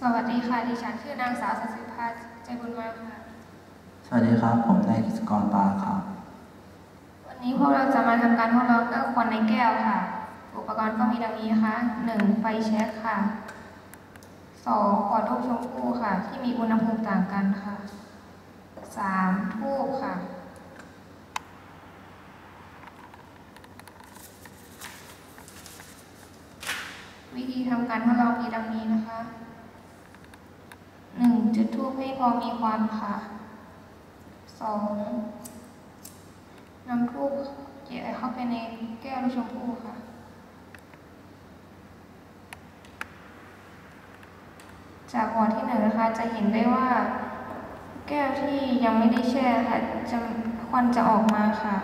สวัสดีค่ะ ดิฉันชื่อนางสาวสัสิภาใจบุญมาค่ะ สวัสดีครับ ผมนายกิจกรปาครับ วันนี้พวกเราจะมาทำการทดลองเครื่องควันในแก้วค่ะ อุปกรณ์ก็มีดังนี้นะคะหนึ่งไฟแช็กค่ะสองขวดลูกชมพู่ค่ะ ที่มีอุณหภูมิต่างกันค่ะสามทูบค่ะวิธีทำการทดลองมีดังนี้นะคะหนึ่งจุ ดทูบให้พอมีควันค่ะสองนำทูบเกี่ยเข้าไปในแก้วลูกชมพู่ค่ะจากหัวที่หนึ่งนะคะจะเห็นได้ว่า แก้วที่ยังไม่ได้แช่ค่ะจะควันจะออกมาค่ะ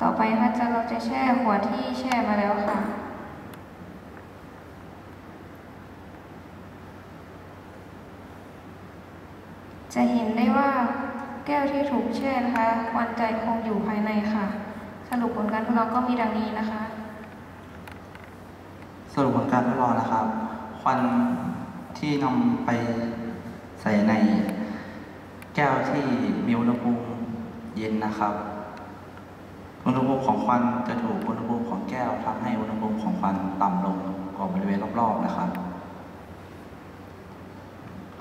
ต่อไปค่ะจะเราจะแช่หัวที่แช่มาแล้วค่ะ จะเห็นได้ว่าแก้วที่ถูกแช่นะคะควันใจคงอยู่ภายในค่ะ สรุปผลการทดลองก็มีดังนี้นะคะ สรุปผลการทดลองนะครับ ควันที่นำไปใส่ใน แก้วที่มีอุณหภูมิเย็นนะครับ อุณหภูมิของควันจะถูกอุณหภูมิของแก้วทำให้อุณหภูมิของควันต่ำลงกว่าบริเวณรอบๆนะครับ